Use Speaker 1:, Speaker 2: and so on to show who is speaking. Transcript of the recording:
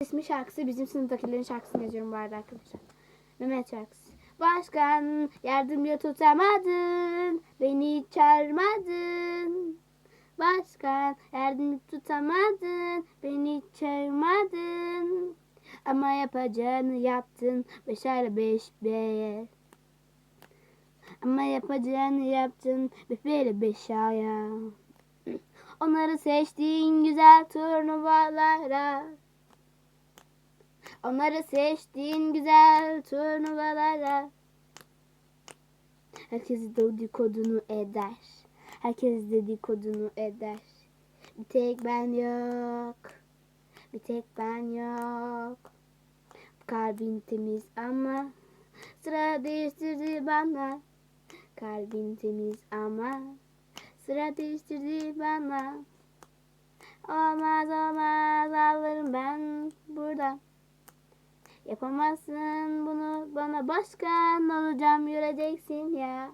Speaker 1: İsmi şarkısı bizim sınıftakilerin şarkısını yazıyorum bu arada arkadaşlar. Mehmet şarkısı. Başkan yardımcı tutamadın, beni çağırmadın. Başkan yardımcı tutamadın, beni çağırmadın. Ama yapacağını yaptın, beş ara beş be. Ama yapacağını yaptın, beş böyle beş aya. Onları seçtiğin güzel turnuvalara. Onları seçtiğin güzel turnuvalara. Herkes dedikodunu eder. Herkes dedikodunu eder. Bir tek ben yok. Bir tek ben yok. Kalbin temiz ama sıra değiştirdi bana. Kalbin temiz ama sıra değiştirdi bana. Olmaz olmaz Yapamazsın bunu bana başkan olacağım göreceksin ya.